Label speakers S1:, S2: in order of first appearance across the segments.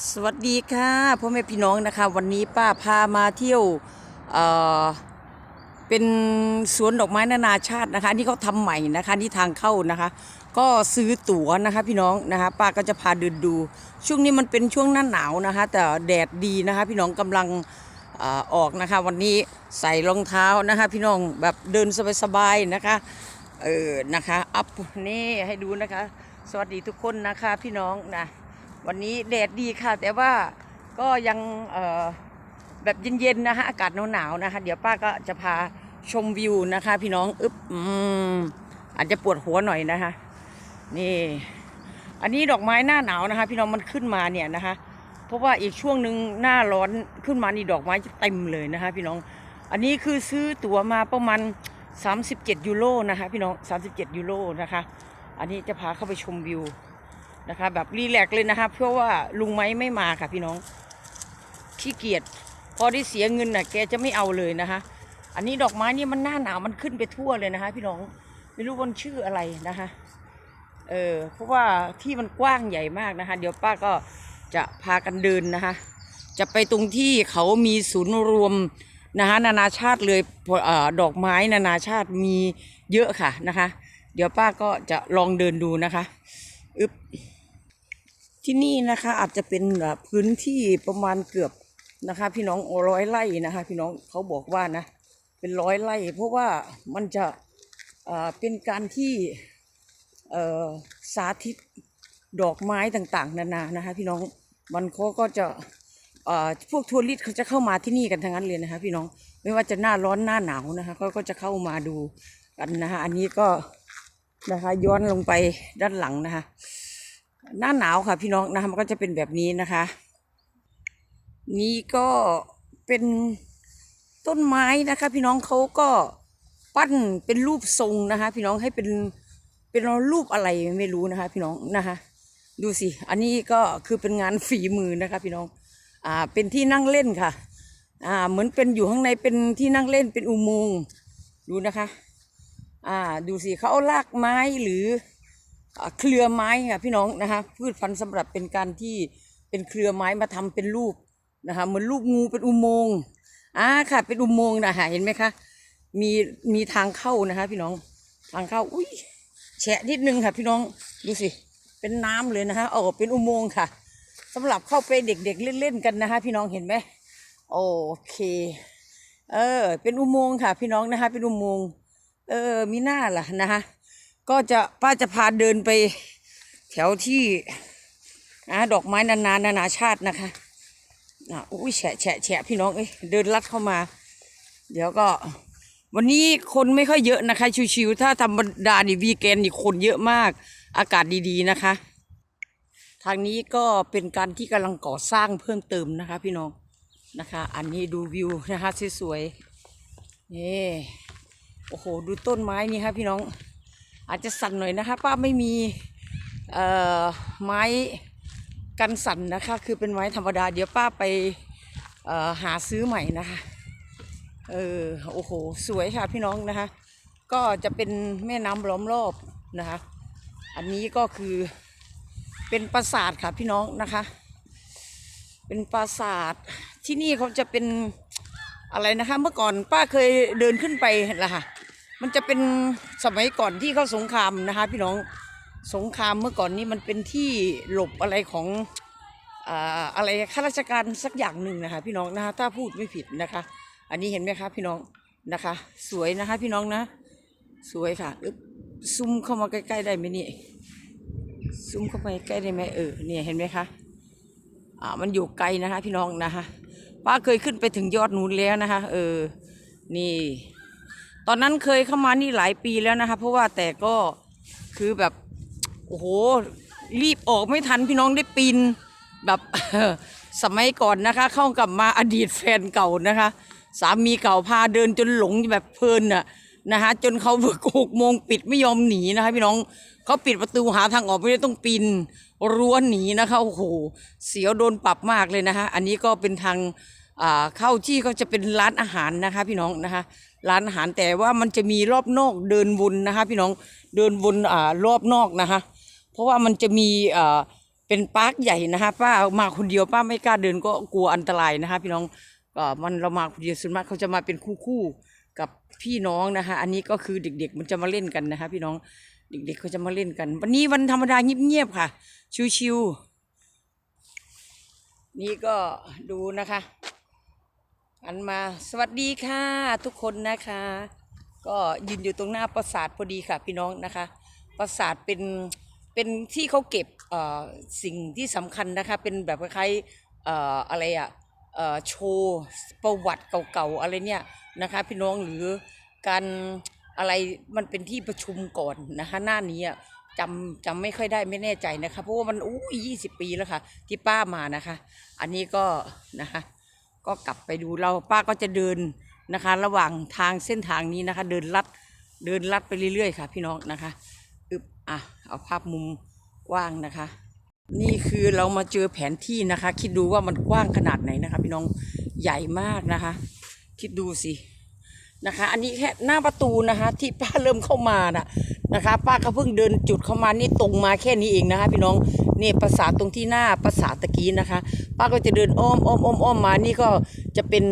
S1: สวัสดีค่ะพ่อแม่พี่น้องนะคะ วันนี้ป้าพามาเที่ยวเอ่อเป็นสวนดอกไม้นานาชาตินะคะนี่เขาทำใหม่นะคะที่ทางเข้านะคะ ก็ซื้อตั๋วนะคะพี่น้องนะคะ ป้าก็จะพาเดินดู ช่วงนี้มันเป็นช่วงหน้าหนาวนะคะ แต่แดดดีนะคะ พี่น้องกำลังเอ่อออกนะคะ วันนี้ใส่รองเท้านะคะ พี่น้องแบบเดินสบายๆนะคะเออนะคะอัพนี่ให้ดูนะคะ สวัสดีทุกคนนะคะพี่น้องนะ วันนี้แดดดีค่ะ แต่ว่าก็ยังแบบเย็นๆนะคะอากาศหนาวๆนะคะ เดี๋ยวป้าก็จะพาชมวิวนะคะ พี่น้องอึบอืมอาจจะปวดหัวหน่อยนะคะ นี่ อันนี้ดอกไม้หน้าหนาวนะคะ พี่น้องมันขึ้นมาเนี่ยนะคะ เพราะว่าอีกช่วงหนึ่งหน้าร้อนขึ้นมานี่ดอกไม้จะเต็มเลยนะคะ พี่น้อง อันนี้คือซื้อตั๋วมาประมาณ 37 ยูโรนะคะ พี่น้อง 37 ยูโรนะคะ อันนี้จะพาเข้าไปชมวิว นะคะ แบบรีแลกเลยนะคะ เพราะว่าลุงไม้ไม่มาค่ะพี่น้องขี้เกียจพอได้เสียเงินน่ะแกจะไม่เอาเลยนะคะ อันนี้ดอกไม้นี่มันหน้าหนาวมันขึ้นไปทั่วเลยนะคะ พี่น้องไม่รู้มันชื่ออะไรนะคะเออเพราะว่าที่มันกว้างใหญ่มากนะคะ เดี๋ยวป้าก็จะพากันเดินนะคะ จะไปตรงที่เขามีศูนย์รวมนะคะนานาชาติเลยเออดอกไม้นานาชาติมีเยอะค่ะนะคะ เดี๋ยวป้าก็จะลองเดินดูนะคะอึ๊บ ที่นี่นะคะอาจจะเป็นแบบพื้นที่ประมาณเกือบนะคะ พี่น้องร้อยไร่นะคะ พี่น้องเขาบอกว่านะ เป็นร้อยไร่เพราะว่ามันจะเป็นการที่สาธิตดอกไม้ต่างๆ นานานะคะ พี่น้องมันเขาก็จะพวกทัวริสเขาจะเข้ามาที่นี่กันทั้งนั้นเลยนะคะ พี่น้องไม่ว่าจะหน้าร้อนหน้าหนาวนะคะเขาก็จะเข้ามาดูกันนะคะ อันนี้ก็นะคะย้อนลงไปด้านหลังนะคะ หน้าหนาวค่ะ พี่น้องนะคะมันก็จะเป็นแบบนี้นะคะ นี่ก็เป็นต้นไม้นะคะ พี่น้องเขาก็ปั้นเป็นรูปทรงนะคะ พี่น้องให้เป็นเป็นรูปอะไรไม่รู้นะคะ พี่น้องนะคะ ดูสิ อันนี้ก็คือเป็นงานฝีมือนะคะ พี่น้องอ่าเป็นที่นั่งเล่นค่ะอ่าเหมือนเป็นอยู่ข้างในเป็นที่นั่งเล่นเป็นอุโมงค์ดูนะคะ อ่าดูสิเขาเอารากไม้หรือ เครือไม้ค่ะพี่น้องนะคะพืชพันธุ์สำหรับเป็นการที่เป็นเครือไม้มาทำเป็นรูปนะคะเหมือนรูปงูเป็นอุโมงค์อ่าค่ะ เป็นอุโมงค์นะคะเห็นไหมคะมีมีทางเข้านะคะ พี่น้องทางเข้าอุ้ยแฉะนิดนึงค่ะ พี่น้องดูสิเป็นน้ำเลยนะคะโอ้เป็นอุโมงค์ค่ะสำหรับเข้าไปเด็กๆเล่นๆกันนะคะ พี่น้องเห็นไหมโอเค เออ เป็นอุโมงค์ค่ะ พี่น้องนะคะ เป็นอุโมงค์เออมีหน้าล่ะนะคะ ก็จะป้าจะพาเดินไป แถวที่นะดอกไม้นานานานาชาตินะคะอะอุ้ยแฉะแฉะแฉะพี่น้องเอ้ยเดินลัดเข้ามา เดี๋ยวก็ วันนี้คนไม่ค่อยเยอะนะคะ ชิวๆถ้าธรรมดานี่วีแกนนี่คนเยอะมาก อากาศดีๆนะคะ ทางนี้ก็เป็นการที่กำลังก่อสร้างเพิ่มเติมนะคะ พี่น้องนะคะ อันนี้ดูวิวนะคะสวยๆนี่โอ้โห ดูต้นไม้นี่ค่ะพี่น้อง อาจจะสั่นหน่อยนะคะ ป้าไม่มีไม้กันสั่นนะคะ คือเป็นไม้ธรรมดา เดี๋ยวป้าไปหาซื้อใหม่นะคะ เออโอ้โห สวยค่ะพี่น้องนะคะ ก็จะเป็นแม่น้ำล้อมรอบนะคะ อันนี้ก็คือเป็นปราสาทค่ะพี่น้องนะคะ เป็นปราสาทที่นี่เขาจะเป็นอะไรนะคะ เมื่อก่อนป้าเคยเดินขึ้นไปละค่ะ มันจะเป็นสมัยก่อนที่เข้าสงครามนะคะ พี่น้องสงครามเมื่อก่อนนี้มันเป็นที่หลบอะไรของอะไรข้าราชการสักอย่างหนึ่งนะคะ พี่น้องนะคะถ้าพูดไม่ผิดนะคะ อันนี้เห็นไหมคะพี่น้องนะคะ สวยนะคะ พี่น้องนะ สวยค่ะอึ๊บซูมเข้ามาใกล้ๆได้ไหมนี่ซูมเข้าไปใกล้ได้ไหมเออเนี่ยเห็นไหมคะอ่ามันอยู่ไกลนะคะ พี่น้องนะคะป้าเคยขึ้นไปถึงยอดนู้นแล้วนะคะ เออนี่ ตอนนั้นเคยเข้ามานี่หลายปีแล้วนะคะ เพราะว่าแต่ก็คือแบบโอ้โหรีบออกไม่ทันพี่น้องได้ปีนแบบสมัยก่อนนะคะ เข้ากลับมาอดีตแฟนเก่านะคะ สามีเก่าพาเดินจนหลงแบบเพลินน่ะนะคะจนเขาเบิกหกโมงปิดไม่ยอมหนีนะคะ พี่น้องเขาปิดประตูหาทางออกไม่ได้ต้องปีนรั้วหนีนะคะโอ้โหเสียวโดนปรับมากเลยนะคะ อันนี้ก็เป็นทาง เข้าที่ก็จะเป็นร้านอาหารนะคะพี่น้องนะคะ ร้านอาหารแต่ว่ามันจะมีรอบนอกเดินวนนะคะ พี่น้องเดินวนอ่ารอบนอกนะคะ เพราะว่ามันจะมีอ่าเป็นปาร์คใหญ่นะคะป้ามาคนเดียวป้าไม่กล้าเดินก็กลัวอันตรายนะคะ พี่น้องก็มันเรามาคนเดียวส่วนมากเขาจะมาเป็นคู่ๆกับพี่น้องนะคะ อันนี้ก็คือเด็กๆมันจะมาเล่นกันนะคะ พี่น้องเด็กๆเขาจะมาเล่นกัน วันนี้วันธรรมดาเงียบๆค่ะ ชิวๆนี่ก็ดูนะคะ อันมาสวัสดีค่ะทุกคนนะคะ ก็ยืนอยู่ตรงหน้าปราสาทพอดีค่ะพี่น้องนะคะ ปราสาทเป็นเป็นที่เขาเก็บเอ่อสิ่งที่สำคัญนะคะเป็นแบบคล้ายๆเอ่ออะไรอะเอ่อโชว์ประวัติเก่าๆอะไรเนี่ยนะคะ พี่น้องหรือการอะไรมันเป็นที่ประชุมก่อนนะคะ หน้านี้อะจำจำไม่ค่อยได้ไม่แน่ใจนะคะ เพราะว่ามันอู้ยี่สิบปีแล้วค่ะ ที่ป้ามานะคะ อันนี้ก็นะคะ ก็กลับไปดูเราป้าก็จะเดินนะคะ ระหว่างทางเส้นทางนี้นะคะ เดินลัดเดินลัดไปเรื่อยๆค่ะ พี่น้องนะคะอึบอะเอาภาพมุมกว้างนะคะ นี่คือเรามาเจอแผนที่นะคะ คิดดูว่ามันกว้างขนาดไหนนะคะ พี่น้องใหญ่มากนะคะ คิดดูสินะคะ อันนี้แค่หน้าประตูนะคะ ที่ป้าเริ่มเข้ามานะนะคะ ป้าก็เพิ่งเดินจุดเข้ามานี่ตรงมาแค่นี้เองนะคะ พี่น้อง นี่ปราสาทตรงที่หน้าปราสาทตะกี้นะคะ ป้าก็จะเดินอ้อมอ้อมอ้อมอ้อมมานี่ก็จะเป็น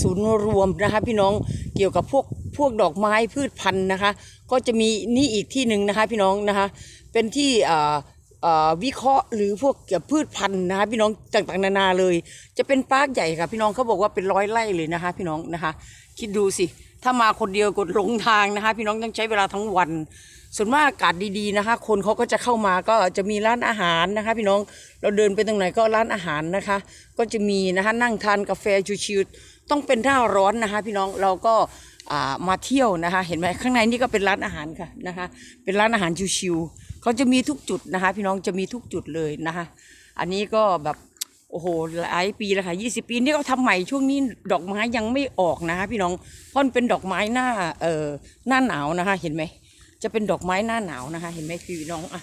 S1: ศูนย์รวมนะคะ พี่น้องเกี่ยวกับพวกพวกดอกไม้พืชพันธุ์นะคะ ก็จะมีนี่อีกที่หนึ่งนะคะ พี่น้องนะคะ เป็นที่วิเคราะห์หรือพวกเกี่ยวกับพืชพันธุ์นะคะ พี่น้องต่างๆนานาเลย จะเป็นปาร์คใหญ่ค่ะพี่น้องเขาบอกว่าเป็นร้อยไร่เลยนะคะ พี่น้องนะคะ คิดดูสิถ้ามาคนเดียวกดหลงทางนะคะ พี่น้องต้องใช้เวลาทั้งวัน ส่วนมากอากาศดีๆนะคะ คนเขาก็จะเข้ามาก็จะมีร้านอาหารนะคะ พี่น้องเราเดินไปตรงไหนก็ร้านอาหารนะคะ ก็จะมีนะคะนั่งทานกาแฟชิวๆต้องเป็นหน้าร้อนนะคะ พี่น้องเราก็ามาเที่ยวนะคะ เห็นไหมข้างในนี่ก็เป็นร้านอาหารค่ะนะคะ เป็นร้านอาหารชิวๆเขาจะมีทุกจุดนะคะ พี่น้องจะมีทุกจุดเลยนะคะ อันนี้ก็แบบโอ้โหหลายปีแล้วค่ะ20 ปีนี่ก็ทำใหม่ช่วงนี้ดอกไม้ยังไม่ออกนะคะพี่น้องเพราะมันเป็นดอกไม้หน้าเอ่อหน้าหนาวนะคะ เห็นไหม จะเป็นดอกไม้หน้าหนาวนะคะ เห็นไหมพี่น้องอะ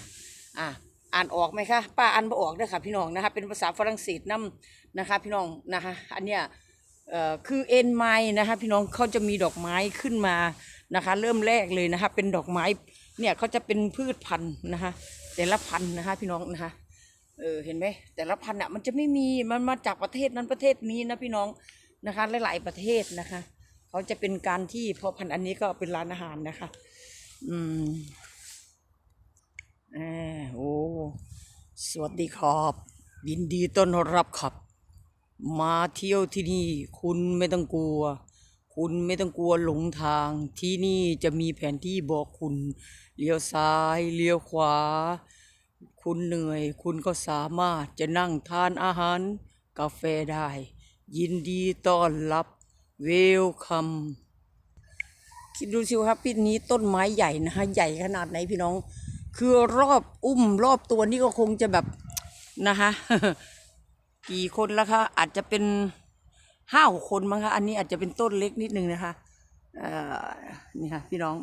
S1: อะอ่านออกไหมคะป้าอ่านไม่ออกด้วยค่ะ พี่น้องนะคะ เป็นภาษาฝรั่งเศสนํนะคะ พี่น้องนะคะ อันเนี้ยเอ่อคือเอ็นไม้นะคะพี่น้องเขาจะมีดอกไม้ขึ้นมานะคะ เริ่มแรกเลยนะคะ เป็นดอกไม้เนี่ยเขาจะเป็นพืชพันธุ์นะคะ แต่ละพันธุ์นะคะ พี่น้องนะคะเออเห็นไหมแต่ละพันธุ์อะมันจะไม่มีมันมาจากประเทศนั้นประเทศนี้นะพี่น้องนะคะหลายๆประเทศนะคะเขาจะเป็นการที่พราะพันธุ์อันนี้ก็เป็นร้านอาหารนะคะ อืมแหมโอ้สวัสดีครับยินดีต้อนรับครับ มาเที่ยวที่นี่ คุณไม่ต้องกลัว คุณไม่ต้องกลัวหลงทาง ที่นี่จะมีแผนที่บอกคุณเลี้ยวซ้ายเลี้ยวขวา คุณเหนื่อย คุณก็สามารถจะนั่งทานอาหาร กาแฟได้ ยินดีต้อนรับเวลคัม คิดดูสิครับปีนี้ต้นไม้ใหญ่นะคะใหญ่ขนาดไหนพี่น้อง คือรอบอุ้มรอบตัวนี่ก็คงจะแบบนะคะกี่คนแล้วคะอาจจะเป็นห้าหกคนมั้งคะอันนี้อาจจะเป็นต้นเล็กนิดนึงนะคะเอ่อนี่ค่ะพี่น้อง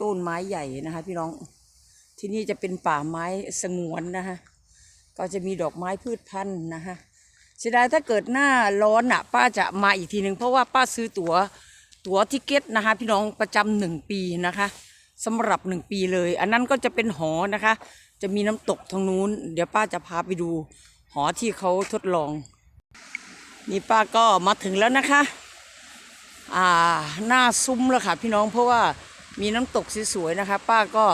S1: ต้นไม้ใหญ่นะคะ พี่น้องที่นี่จะเป็นป่าไม้สงวนนะคะก็จะมีดอกไม้พืชพันธุ์นะคะเสียดายถ้าเกิดหน้าร้อนอะ ป้าจะมาอีกทีหนึ่งเพราะว่าป้าซื้อตั๋ว ตั๋วทิเก็ตนะคะ พี่น้องประจำหนึ่งปีนะคะสำหรับหนึ่งปีเลย อันนั้นก็จะเป็นหอนะคะ จะมีน้ำตกทางนู้น เดี๋ยวป้าจะพาไปดู หอที่เขาทดลอง นี่ป้าก็มาถึงแล้วนะคะ อ่าหน้าซุ้มแล้วค่ะพี่น้องเพราะว่ามีน้ำตกสวยๆนะคะ ป้าก็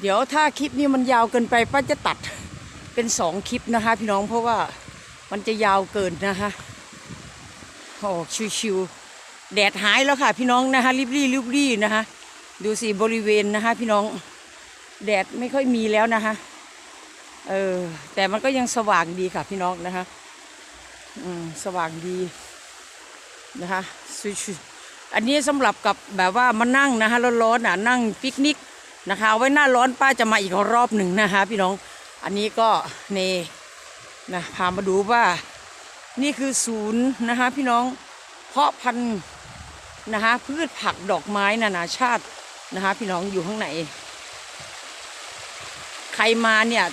S1: เดี๋ยวถ้าคลิปนี้มันยาวเกินไป ป้าจะตัดเป็นสองคลิปนะคะ พี่น้องเพราะว่ามันจะยาวเกินนะคะโอ้ชิวๆ แดดหายแล้วค่ะ พี่น้องนะคะรีบรีบรีบๆนะคะ ดูสิบริเวณนะคะ พี่น้องแดดไม่ค่อยมีแล้วนะคะเออแต่มันก็ยังสว่างดีค่ะพี่น้องนะคะอืมสว่างดีนะคะชิวๆอันนี้สำหรับกับแบบว่ามานั่งนะคะร้อนๆอะนั่งปิกนิกนะคะเอาไว้หน้าร้อนป้าจะมาอีกรอบหนึ่งนะคะ พี่น้องอันนี้ก็เนนะพามาดูว่า นี่คือศูนย์นะคะ พี่น้องเพาะพันธุ์ นะคะพืชผักดอกไม้นานาชาตินะคะ พี่น้องอยู่ข้างในใครมาเนี่ย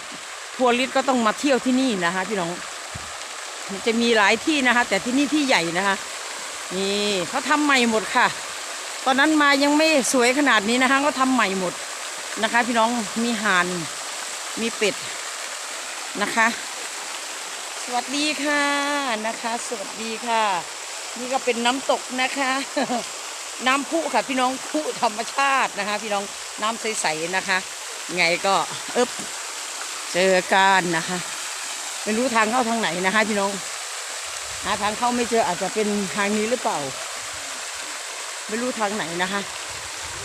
S1: ทัวริสก็ต้องมาเที่ยวที่นี่นะคะ พี่น้องจะมีหลายที่นะคะ แต่ที่นี่ที่ใหญ่นะคะ นี่เขาทำใหม่หมดค่ะ ตอนนั้นมายังไม่สวยขนาดนี้นะคะก็ทำใหม่หมดนะคะ พี่น้องมีห่านมีเป็ดนะคะ สวัสดีค่ะนะคะ สวัสดีค่ะ นี่ก็เป็นน้ำตกนะคะ น้ำพุค่ะพี่น้องพุธรรมชาตินะคะ พี่น้องน้ำใสๆนะคะ ไงก็เอ๊บเจอกันนะคะ ไม่รู้ทางเข้าทางไหนนะคะ พี่น้องหาทางเข้าไม่เจออาจจะเป็นทางนี้หรือเปล่า ไม่รู้ทางไหนนะคะ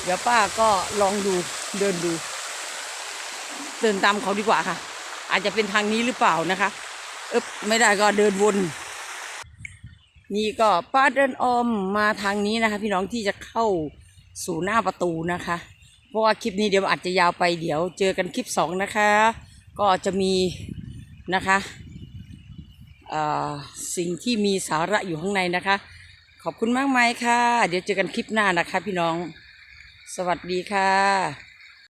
S1: เดี๋ยวป้าก็ลองดูเดินดู เดินตามเขาดีกว่าค่ะ อาจจะเป็นทางนี้หรือเปล่านะคะ เอ๊บไม่ได้ก็เดินวน นี่ก็ป้าเดินอมมาทางนี้นะคะ พี่น้องที่จะเข้าสู่หน้าประตูนะคะ เพราะว่าคลิปนี้เดี๋ยวอาจจะยาวไปเดี๋ยวเจอกันคลิปสองนะคะ ก็จะมีนะคะสิ่งที่มีสาระอยู่ข้างในนะคะ ขอบคุณมากมายค่ะ เดี๋ยวเจอกันคลิปหน้านะคะ พี่น้อง สวัสดีค่ะ